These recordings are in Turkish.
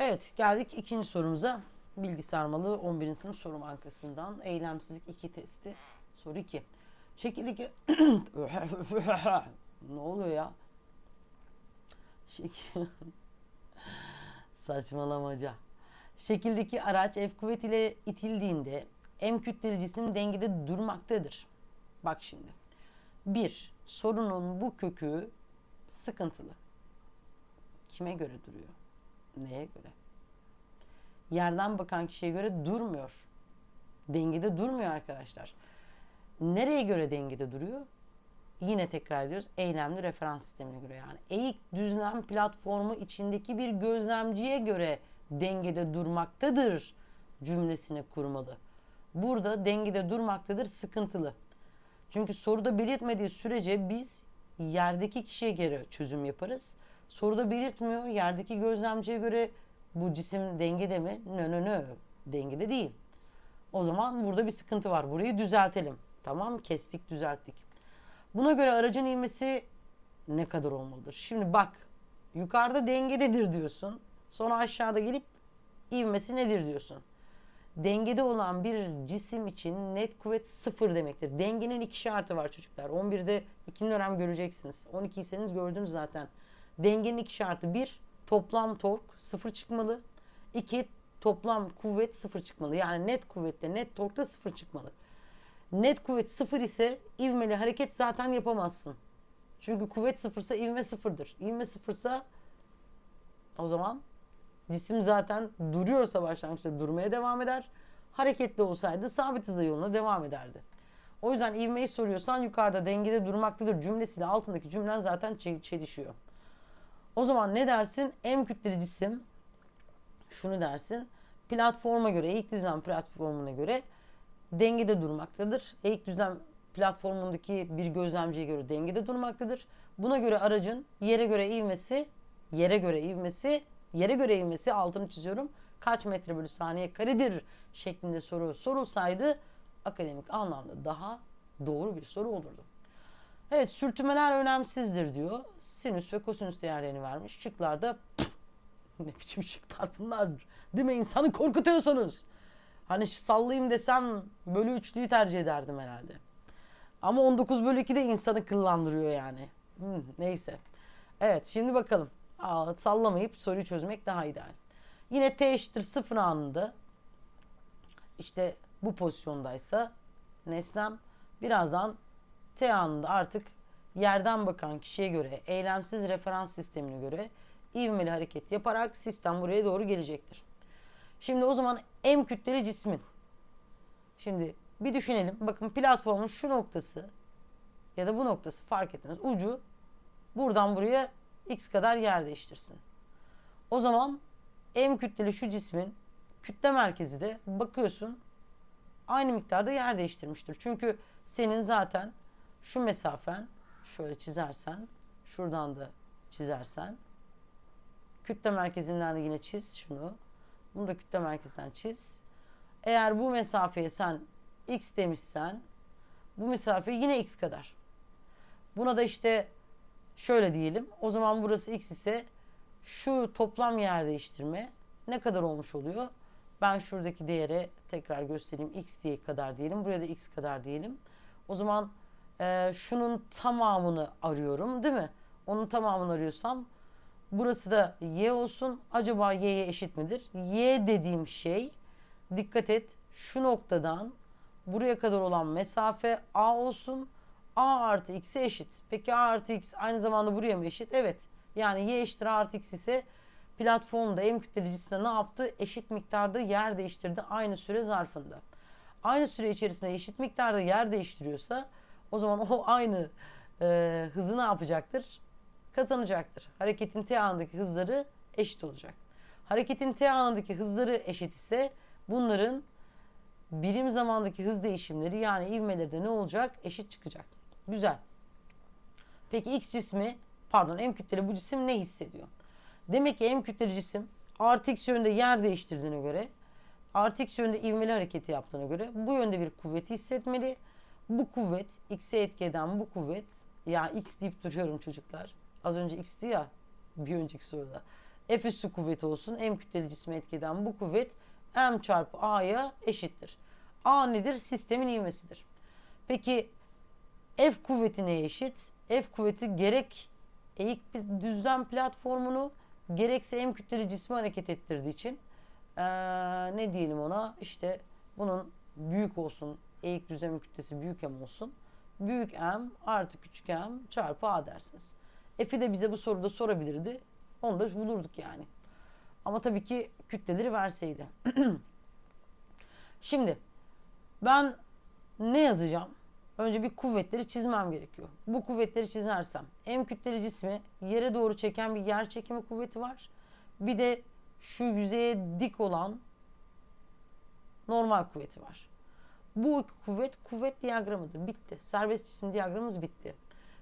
Evet geldik ikinci sorumuza. Bilgi sarmalı 11. sınıf soru bankasından eylemsizlik 2 testi. Soru 2. Şekildeki... ne oluyor ya? Şekil... Saçmalamaca. Şekildeki araç F kuvvet ile itildiğinde M kütleli cisim dengede durmaktadır. Bak şimdi. 1. Sorunun bu kökü sıkıntılı. Kime göre duruyor? Neye göre? Yerden bakan kişiye göre durmuyor. Dengede durmuyor arkadaşlar. Nereye göre dengede duruyor? Yine tekrar ediyoruz. Eylemli referans sistemine göre yani. Eğik düzlem platformu içindeki bir gözlemciye göre dengede durmaktadır cümlesini kurmalı. Burada dengede durmaktadır sıkıntılı. Çünkü soruda belirtmediği sürece biz yerdeki kişiye göre çözüm yaparız. Soruda belirtmiyor. Yerdeki gözlemciye göre bu cisim dengede mi? Nö nö nö. Dengede değil. O zaman burada bir sıkıntı var. Burayı düzeltelim. Tamam kestik düzelttik. Buna göre aracın ivmesi ne kadar olmalıdır? Şimdi bak yukarıda dengededir diyorsun. Sonra aşağıda gelip ivmesi nedir diyorsun. Dengede olan bir cisim için net kuvvet sıfır demektir. Dengenin iki şartı var çocuklar. 11'de ikinci dönem göreceksiniz. 12'seniz gördünüz zaten. Dengenin iki şartı. Bir, toplam tork sıfır çıkmalı. İki, toplam kuvvet sıfır çıkmalı. Yani net kuvvetle net torkta sıfır çıkmalı. Net kuvvet sıfır ise ivmeli hareket zaten yapamazsın. Çünkü kuvvet sıfırsa ivme sıfırdır. İvme sıfırsa o zaman cisim zaten duruyorsa başlangıçta durmaya devam eder. Hareketli olsaydı sabit hızla yoluna devam ederdi. O yüzden ivmeyi soruyorsan yukarıda dengede durmaktadır cümlesiyle altındaki cümlen zaten çe- çelişiyor. O zaman ne dersin? M kütleli cisim şunu dersin. Platforma göre, eğik düzlem platformuna göre dengede durmaktadır. Eğik düzlem platformundaki bir gözlemciye göre dengede durmaktadır. Buna göre aracın yere göre ivmesi, yere göre ivmesi, yere göre ivmesi altını çiziyorum. Kaç metre bölü saniye karedir şeklinde soru sorulsaydı akademik anlamda daha doğru bir soru olurdu. Evet sürtünmeler önemsizdir diyor. Sinüs ve kosinüs değerlerini vermiş. Şıklarda ne biçim şıklar bunlar değil mi? İnsanı korkutuyorsunuz. Hani sallayayım desem bölü üçlüyü tercih ederdim herhalde. Ama 19 bölü 2 de insanı kıllandırıyor yani. Hmm, neyse. Evet şimdi bakalım. Aa, sallamayıp soruyu çözmek daha ideal. Yine t eşittir 0 anında işte bu pozisyondaysa nesnem birazdan t anında artık yerden bakan kişiye göre eylemsiz referans sistemine göre ivmeli hareket yaparak sistem buraya doğru gelecektir. Şimdi o zaman M kütleli cismin. Şimdi bir düşünelim. Bakın platformun şu noktası ya da bu noktası fark etmez. Ucu buradan buraya x kadar yer değiştirsin. O zaman M kütleli şu cismin kütle merkezi de bakıyorsun aynı miktarda yer değiştirmiştir. Çünkü senin zaten şu mesafen şöyle çizersen şuradan da çizersen kütle merkezinden de yine çiz şunu. Bunu da kütle merkezinden çiz. Eğer bu mesafeye sen x demişsen bu mesafe yine x kadar. Buna da işte şöyle diyelim. O zaman burası x ise şu toplam yer değiştirme ne kadar olmuş oluyor? Ben şuradaki değere tekrar göstereyim. x diye kadar diyelim. Buraya da x kadar diyelim. O zaman e, şunun tamamını arıyorum değil mi? Onun tamamını arıyorsam burası da y olsun. Acaba y'ye eşit midir? y dediğim şey dikkat et şu noktadan buraya kadar olan mesafe a olsun. a artı x'e eşit. Peki a artı x aynı zamanda buraya mı eşit? Evet. Yani y eşittir a artı x ise platformda M kütleli cisimde ne yaptı? Eşit miktarda yer değiştirdi aynı süre zarfında. Aynı süre içerisinde eşit miktarda yer değiştiriyorsa o zaman o aynı e, hızı ne yapacaktır? Kazanacaktır. Hareketin t anındaki hızları eşit olacak. Hareketin t anındaki hızları eşit ise bunların birim zamandaki hız değişimleri yani ivmeleri de ne olacak? Eşit çıkacak. Güzel. Peki X cismi pardon M kütleli bu cisim ne hissediyor? Demek ki M kütleli cisim artı X yönde yer değiştirdiğine göre artı X yönde ivmeli hareketi yaptığına göre bu yönde bir kuvveti hissetmeli. Bu kuvvet X'e etki eden bu kuvvet ya X deyip duruyorum çocuklar. Az önce X'ti ya bir önceki soruda. F üssü kuvveti olsun. M kütleli cisme etki eden bu kuvvet M çarpı A'ya eşittir. A nedir? Sistemin ivmesidir. Peki F kuvveti neye eşit? F kuvveti gerek eğik düzlem platformunu gerekse M kütleli cismi hareket ettirdiği için ee, ne diyelim ona işte bunun büyük olsun eğik düzlem kütlesi büyük M olsun. Büyük M artı küçük M çarpı A dersiniz. F'i de bize bu soruda sorabilirdi. Onu da bulurduk yani. Ama tabii ki kütleleri verseydi. Şimdi ben ne yazacağım? Önce bir kuvvetleri çizmem gerekiyor. Bu kuvvetleri çizersem M kütleli cismi yere doğru çeken bir yer çekimi kuvveti var. Bir de şu yüzeye dik olan normal kuvveti var. Bu iki kuvvet kuvvet diyagramıdır. Bitti. Serbest cisim diyagramımız bitti.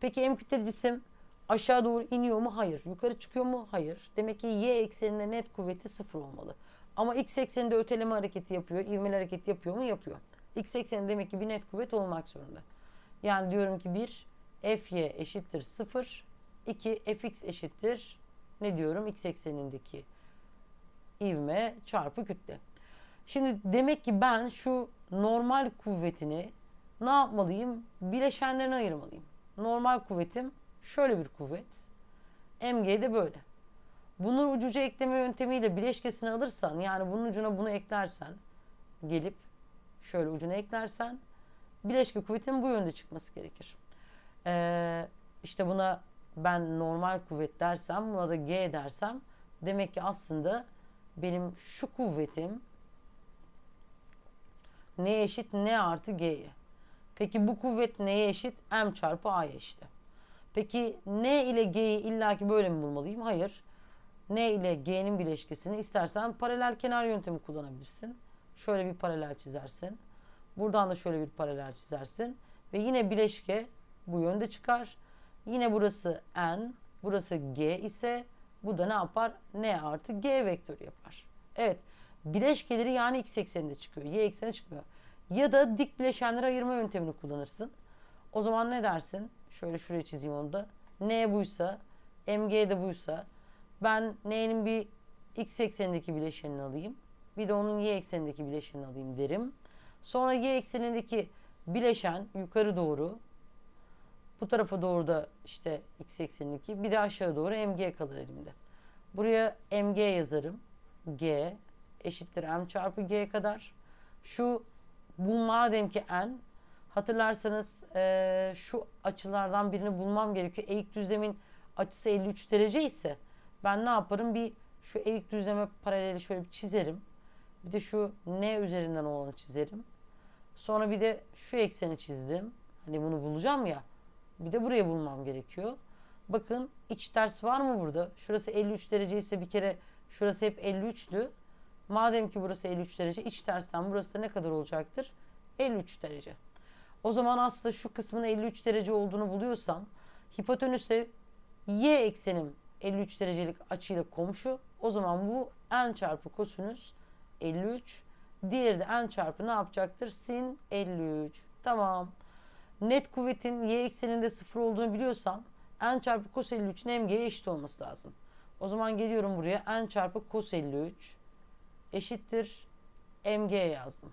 Peki M kütleli cisim aşağı doğru iniyor mu? Hayır. Yukarı çıkıyor mu? Hayır. Demek ki Y ekseninde net kuvveti sıfır olmalı. Ama X ekseninde öteleme hareketi yapıyor, ivmeli hareket yapıyor mu? Yapıyor. X ekseni demek ki bir net kuvvet olmak zorunda. Yani diyorum ki 1 Fy eşittir 0, 2 Fx eşittir ne diyorum? X eksenindeki ivme çarpı kütle. Şimdi demek ki ben şu normal kuvvetini ne yapmalıyım? Bileşenlerine ayırmalıyım. Normal kuvvetim şöyle bir kuvvet. Mg de böyle. Bunun ucuca ekleme yöntemiyle bileşkesini alırsan yani bunun ucuna bunu eklersen gelip şöyle ucuna eklersen bileşke kuvvetinin bu yönde çıkması gerekir. Ee, işte buna ben normal kuvvet dersem buna da G dersem demek ki aslında benim şu kuvvetim neye eşit? N artı G'ye. Peki bu kuvvet neye eşit? M çarpı A'ya işte. Peki N ile G'yi illaki böyle mi bulmalıyım? Hayır. N ile G'nin bileşkesini istersen paralel kenar yöntemi kullanabilirsin. Şöyle bir paralel çizersin. Buradan da şöyle bir paralel çizersin. Ve yine bileşke bu yönde çıkar. Yine burası N, burası G ise bu da ne yapar? N artı G vektörü yapar. Evet. Bileşkeleri yani X ekseninde çıkıyor. Y eksenine çıkmıyor. Ya da dik bileşenleri ayırma yöntemini kullanırsın. O zaman ne dersin? Şöyle şuraya çizeyim onu da. N buysa, MG de buysa ben N'nin bir X eksenindeki bileşenini alayım. Bir de onun Y eksenindeki bileşenini alayım derim. Sonra Y eksenindeki bileşen yukarı doğru bu tarafa doğru da işte X eksenindeki bir de aşağı doğru MG kalır elimde. Buraya MG yazarım. G eşittir M çarpı G kadar. Şu bu madem ki N hatırlarsanız e, şu açılardan birini bulmam gerekiyor. Eğik düzlemin açısı 53 derece ise ben ne yaparım? Bir şu eğik düzleme paraleli şöyle bir çizerim. Bir de şu N üzerinden olanı çizerim. Sonra bir de şu ekseni çizdim. Hani bunu bulacağım ya. Bir de buraya bulmam gerekiyor. Bakın iç ters var mı burada? Şurası 53 derece ise bir kere şurası hep 53'tü. Madem ki burası 53 derece iç tersten burası da ne kadar olacaktır? 53 derece. O zaman aslında şu kısmın 53 derece olduğunu buluyorsam hipotenüse y eksenim 53 derecelik açıyla komşu. O zaman bu n çarpı kosinüs 53. Diğeri de n çarpı ne yapacaktır? Sin 53. Tamam. Net kuvvetin y ekseninde sıfır olduğunu biliyorsam n çarpı cos 53'ün mg'ye eşit olması lazım. O zaman geliyorum buraya n çarpı cos 53 eşittir mg yazdım.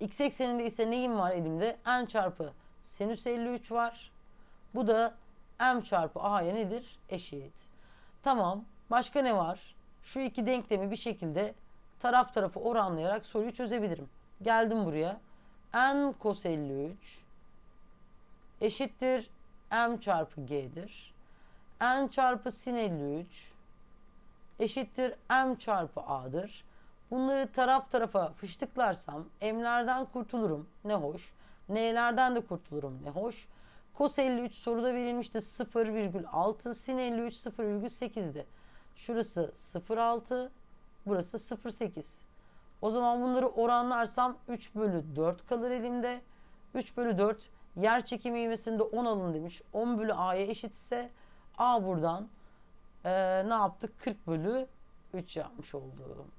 X ekseninde ise neyim var elimde? N çarpı sinüs 53 var. Bu da M çarpı A'ya nedir? Eşit. Tamam. Başka ne var? Şu iki denklemi bir şekilde taraf tarafı oranlayarak soruyu çözebilirim. Geldim buraya. N cos 53 eşittir M çarpı G'dir. N çarpı sin 53 eşittir M çarpı A'dır. Bunları taraf tarafa fıştıklarsam M'lerden kurtulurum. Ne hoş. N'lerden de kurtulurum. Ne hoş. Cos 53 soruda verilmişti 0,6. Sin 53 0,8'di. Şurası 0,6. Burası 0,8. O zaman bunları oranlarsam 3 bölü 4 kalır elimde. 3 bölü 4 yer çekimi ivmesinde 10 alın demiş. 10 bölü A'ya eşitse A buradan e, ne yaptık? 40 bölü 3 yapmış oldum.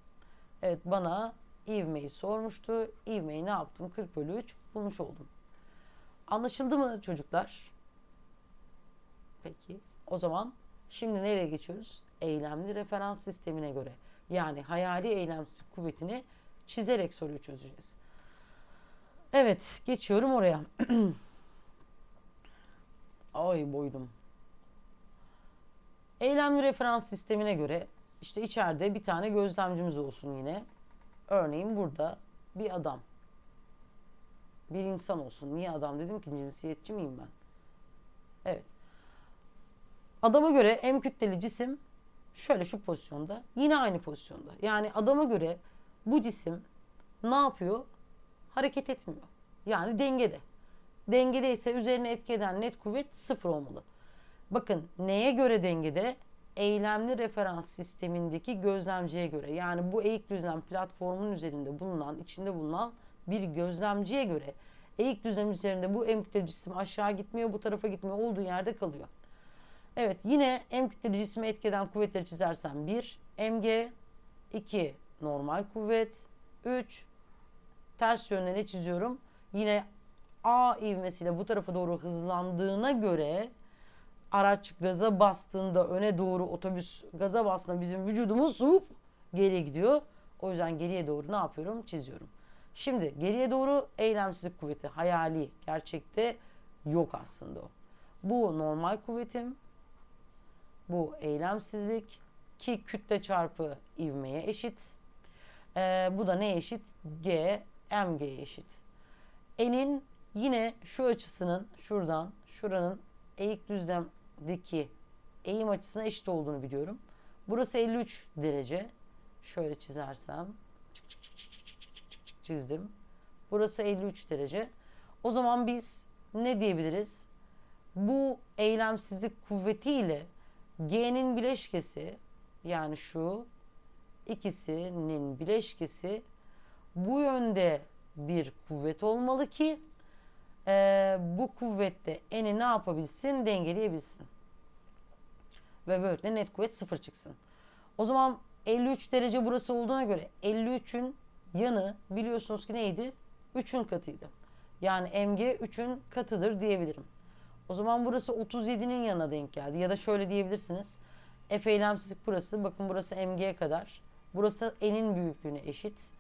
Evet bana ivmeyi sormuştu. İvmeyi ne yaptım? 40 bölü 3 bulmuş oldum. Anlaşıldı mı çocuklar? Peki. O zaman şimdi nereye geçiyoruz? eylemli referans sistemine göre. Yani hayali eylemsizlik kuvvetini çizerek soruyu çözeceğiz. Evet, geçiyorum oraya. Ay boydum. Eylemli referans sistemine göre işte içeride bir tane gözlemcimiz olsun yine. Örneğin burada bir adam. Bir insan olsun. Niye adam dedim ki cinsiyetçi miyim ben? Evet. Adama göre M kütleli cisim şöyle şu pozisyonda. Yine aynı pozisyonda. Yani adama göre bu cisim ne yapıyor? Hareket etmiyor. Yani dengede. Dengede ise üzerine etki eden net kuvvet sıfır olmalı. Bakın neye göre dengede? Eylemli referans sistemindeki gözlemciye göre. Yani bu eğik düzlem platformun üzerinde bulunan, içinde bulunan bir gözlemciye göre eğik düzlem üzerinde bu M cisim aşağı gitmiyor, bu tarafa gitmiyor, olduğu yerde kalıyor. Evet yine M kütleli cisme etki eden kuvvetleri çizersem 1 mg, 2 normal kuvvet, 3 ters yönde ne çiziyorum? Yine A ivmesiyle bu tarafa doğru hızlandığına göre araç gaza bastığında öne doğru otobüs gaza bastığında bizim vücudumuz hop geriye gidiyor. O yüzden geriye doğru ne yapıyorum? Çiziyorum. Şimdi geriye doğru eylemsizlik kuvveti hayali gerçekte yok aslında o. Bu normal kuvvetim. Bu eylemsizlik ki kütle çarpı ivmeye eşit. Ee, bu da ne eşit? G mg'ye eşit. N'in yine şu açısının şuradan şuranın eğik deki eğim açısına eşit olduğunu biliyorum. Burası 53 derece. Şöyle çizersem çizdim. Burası 53 derece. O zaman biz ne diyebiliriz? Bu eylemsizlik kuvvetiyle G'nin bileşkesi yani şu ikisinin bileşkesi bu yönde bir kuvvet olmalı ki e, bu kuvvette eni ne yapabilsin? Dengeleyebilsin. Ve böylelikle net kuvvet sıfır çıksın. O zaman 53 derece burası olduğuna göre 53'ün yanı biliyorsunuz ki neydi? 3'ün katıydı. Yani mg 3'ün katıdır diyebilirim. O zaman burası 37'nin yanına denk geldi. Ya da şöyle diyebilirsiniz. F eylemsizlik burası. Bakın burası mg'ye kadar. Burası n'in büyüklüğüne eşit.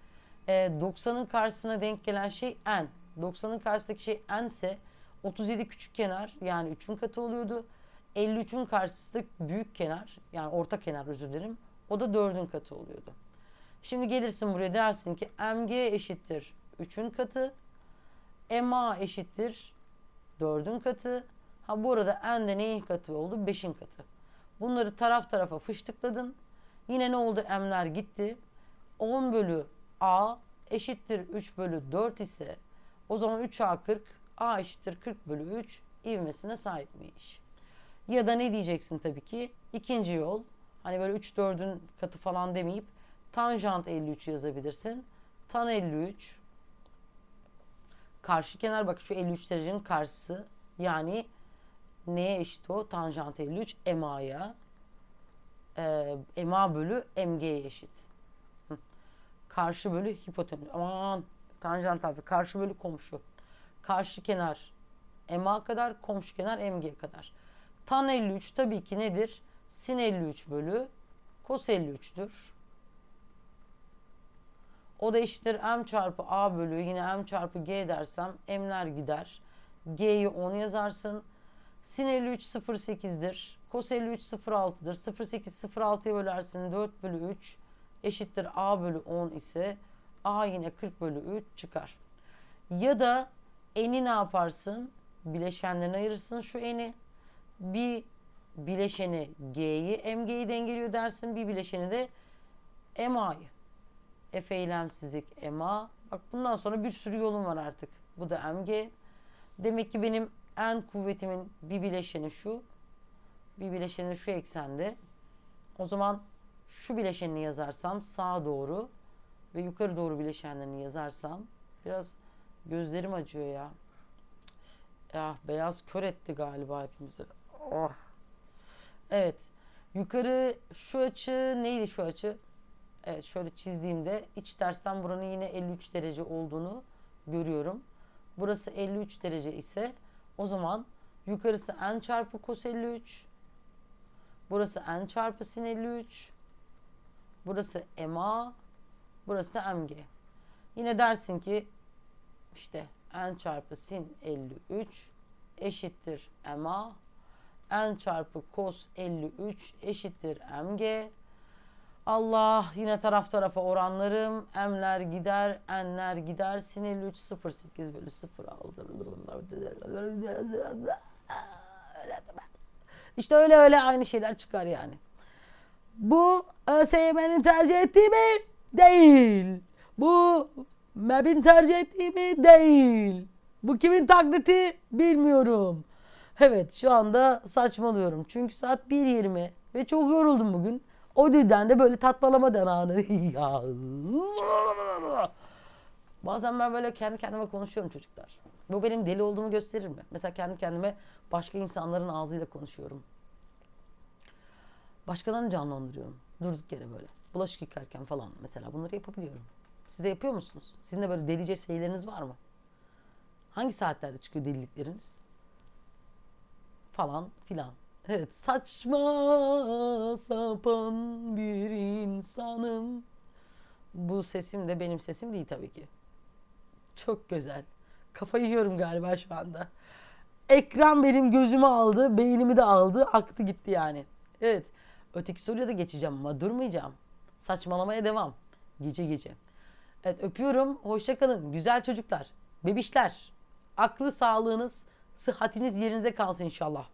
E, 90'ın karşısına denk gelen şey n. 90'ın karşısındaki şey n ise 37 küçük kenar yani 3'ün katı oluyordu. 53'ün karşısı büyük kenar yani orta kenar özür dilerim. O da 4'ün katı oluyordu. Şimdi gelirsin buraya dersin ki mg eşittir 3'ün katı. ma eşittir 4'ün katı. Ha bu arada n de neyin katı oldu? 5'in katı. Bunları taraf tarafa fıştıkladın. Yine ne oldu? M'ler gitti. 10 bölü a eşittir 3 bölü 4 ise o zaman 3a 40 a eşittir 40 bölü 3 ivmesine sahipmiş. Ya da ne diyeceksin tabii ki? İkinci yol. Hani böyle 3 4'ün katı falan demeyip tanjant 53 yazabilirsin. Tan 53 karşı kenar bak şu 53 derecenin karşısı yani neye eşit o? Tanjant 53 MA'ya e, MA bölü MG'ye eşit. Karşı bölü hipotenüs. Aman tanjant tarafı. Karşı bölü komşu. Karşı kenar MA kadar, komşu kenar MG kadar. Tan 53 tabii ki nedir? Sin 53 bölü kos 53'tür. O da eşittir m çarpı a bölü yine m çarpı g dersem m'ler gider. G'yi 10 yazarsın. Sin 53 0.8'dir. Kos 53 0.6'dır. 0.8 0.6'ya bölersin 4 bölü 3 eşittir a bölü 10 ise a yine 40 bölü 3 çıkar. Ya da eni ne yaparsın? Bileşenlerine ayırırsın şu eni. Bir bileşeni G'yi MG'yi dengeliyor dersin. Bir bileşeni de MA'yı. F eylemsizlik MA. Bak bundan sonra bir sürü yolum var artık. Bu da MG. Demek ki benim en kuvvetimin bir bileşeni şu. Bir bileşeni şu eksende. O zaman şu bileşenini yazarsam sağa doğru ve yukarı doğru bileşenlerini yazarsam biraz gözlerim acıyor ya. Ya beyaz kör etti galiba hepimizi. Oh. Evet. Yukarı şu açı neydi şu açı? Evet şöyle çizdiğimde iç tersten buranın yine 53 derece olduğunu görüyorum. Burası 53 derece ise o zaman yukarısı n çarpı cos 53. Burası n çarpı sin 53. Burası ma. Burası da mg. Yine dersin ki işte n çarpı sin 53 eşittir ma. n çarpı cos 53 eşittir mg. Allah yine taraf tarafa oranlarım. M'ler gider, n'ler gider. Sin 53 0,8 bölü 0 aldı. İşte öyle öyle aynı şeyler çıkar yani. Bu ÖSYM'nin tercih ettiği mi? Değil. Bu MEB'in tercih ettiği mi? Değil. Bu kimin taklidi? Bilmiyorum. Evet şu anda saçmalıyorum. Çünkü saat 1.20 ve çok yoruldum bugün. O yüzden de böyle tatmalama denanı. Ya. Bazen ben böyle kendi kendime konuşuyorum çocuklar. Bu benim deli olduğumu gösterir mi? Mesela kendi kendime başka insanların ağzıyla konuşuyorum. Başkalarını canlandırıyorum. Durduk yere böyle. Bulaşık yıkarken falan mesela bunları yapabiliyorum. Siz de yapıyor musunuz? Sizin de böyle delice şeyleriniz var mı? Hangi saatlerde çıkıyor delilikleriniz? Falan filan. Evet saçma sapan bir insanım. Bu sesim de benim sesim değil tabii ki. Çok güzel. Kafayı yiyorum galiba şu anda. Ekran benim gözümü aldı, beynimi de aldı, aktı gitti yani. Evet. Öteki soruya da geçeceğim ama durmayacağım. Saçmalamaya devam. Gece gece. Evet öpüyorum. Hoşça kalın. Güzel çocuklar. Bebişler. Aklı sağlığınız, sıhhatiniz yerinize kalsın inşallah.